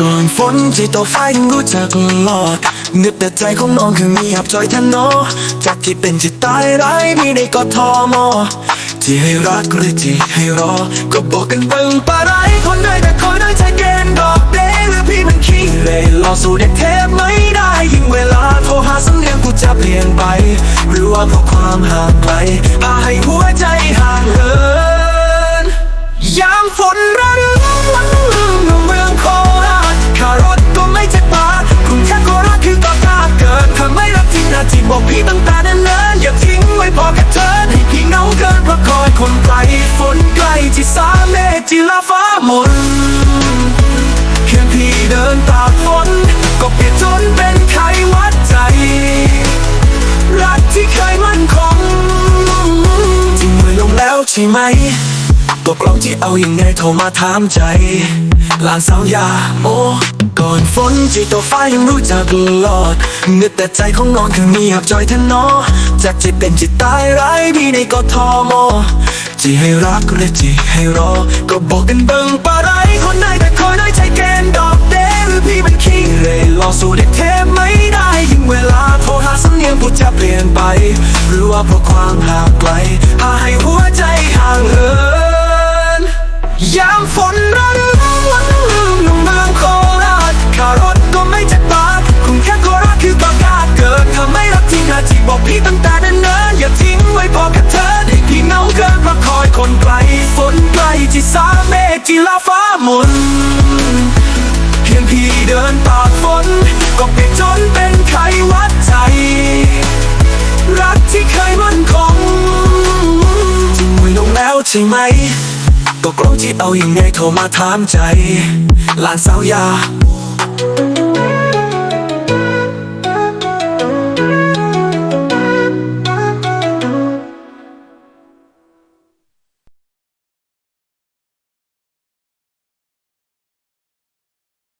ก่อนฝนที่ตัวฟ้ายังรู้จักหลอดนึกแต่ใจของน้องคือมีหับจอยแทนนอจากที่เป็นที่ตายร้ายมีในกทมที่ให้รักหรือที่ให้รอ ก็บอกกันเบิ่งปะไรคนได้แต่คอยได้ใจเกณฑ์ดอกเด้หรือพี่มันขี้เหร่รอสู้เด็กเทพไม่ได้ยิ่งเวลาโทรหาสำเนียงกูจะเปลี่ยนไป หรือว่าเพราะความห่างไกลพาให้หัวใจ ทิ้งนาทีบอกพี่ตั้งแต่เนิ่นๆอย่าทิ้งไว้พอแค่เธอให้พี่เหงาเกินเพราะคอยคนไกลฝนใกลที่สามเมฆที่ลาฟ้ามนเพียงพี่เดินตากฝนก็เปลี่ยนจนเป็นไขวัดใจ รักที่เคยมั่นคงจริงมือลงแล้วใช่ไหมตัวกลองที่เอาอยัางไงโทรมาถามใจ หลานสาวยาโมก่อนฝนที่ตัวฟ้ายังรู้จักหลอดนึกแต่ใจของน้องคือมีหับจอยทนนอจากจิตเป็นจิตตายร้ายมีในกทมที่ให้รักและที่ให้รอ ก็บอกกันเบิ่งปะไรคนไหนแต่คอยน้อยใจแกนดอกเดหรือพี่มันขี้เร่รอสู้เด็กเทพไม่ได้ยิ่งเวลาโทรหาสำเนียงพูดจะเปลี่ยนไป หรือว่าเพราะความห่างไกลพาให้หัวใจห่างเหินยามฝนระเรือารถก็ไม่เจ็บปากกรุงเทพโคราชคือก็กล้าเกิดถ้าไม่รักทิ้งนาทีบอกพี่ตั้งแต่เนิ่นๆอย่าทิ้งไว้พอแค่เธอได้พี่เงาเกินเพราะคอยคนไกลฝนใกลที่สาเมฆที่ลาฟ้ามนเพียงพี่เดินตากฝนก็เปียนจนเป็นไขวัดใจ รักที่เคยมั่นคงจริงไม่ลงแล้วใช่ไหมก็กลัวที่เอาอยัางไงโทรมาถามใจ หลานสาวยา Thank you.